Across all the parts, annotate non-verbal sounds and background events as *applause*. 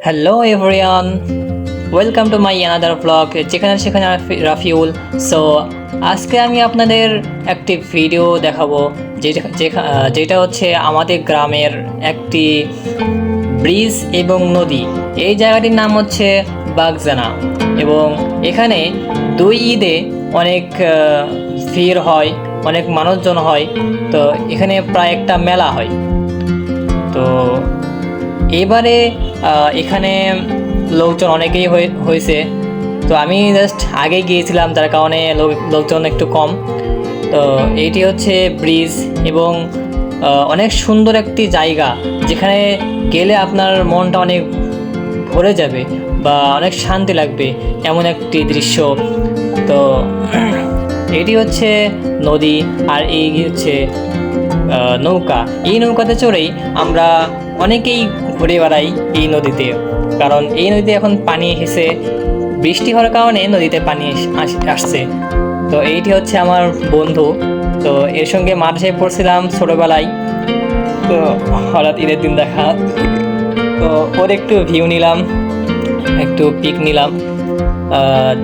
Hello everyone welcome to my another blog যেখানে সেখানে Rafi- Rafiul. So আজকে আমি আপনাদের একটি ভিডিও দেখাবো, যেটা যেটা হচ্ছে আমাদের গ্রামের একটি ব্রিজ এবং নদী। এই জায়গাটির নাম হচ্ছে বাগজানা। এবং এখানে দুই ঈদে অনেক ভিড় হয়, অনেক মানুষজন হয়। তো এখানে প্রায় একটা মেলা হয়। এবারে এখানে লোকজন অনেকেই হয়ে- হয়েছে। তো আমি জাস্ট আগে গিয়েছিলাম, তার কারণে লোক- লোকজন একটু কম। তো এইটি হচ্ছে ব্রিজ এবং অনেক সুন্দর একটি জায়গা, যেখানে গেলে আপনার মনটা অনেক ভরে যাবে বা অনেক শান্তি লাগবে এমন একটি দৃশ্য। তো *clears throat* এটি হচ্ছে নদী, আর এই হচ্ছে নৌকা। এই নৌকাতে চড়েই আমরা অনেকেই ঘুরে বেড়াই এই নদীতে। কারণ এই নদীতে এখন পানি এসে বৃষ্টি হওয়ার কারণে নদীতে পানি আস- আসছে। তো এইটি হচ্ছে আমার বন্ধু। তো এর সঙ্গে মাঠে পড়ছিলাম ছোটোবেলায়। তো হঠাৎ ঈদের দিন দেখা। তো ওর একটু ভিউ নিলাম, একটু পিক নিলাম।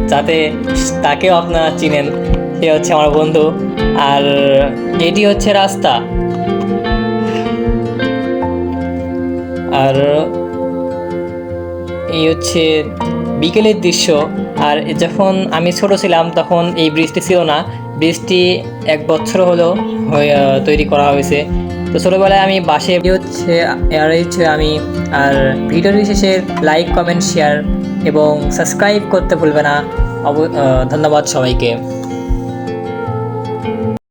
যাতে তাকেও আপনারা চিনেন। সে হচ্ছে আমার বন্ধু, আর এটি হচ্ছে রাস্তা। আর এই হচ্ছে বিকেলের দৃশ্য, আর যখন আমি ছোট ছিলাম তখন এই ব্রিজটি ছিল না। ব্রিজটি এক বছর হলো তৈরি করা হয়েছে। তো ছোটোবেলায় আমি বাসে হচ্ছে আর হচ্ছে আমি, আর ভিডিওটি শেষে লাইক, কমেন্ট, শেয়ার এবং সাবস্ক্রাইব করতে ভুলবে না। ধন্যবাদ সবাইকে।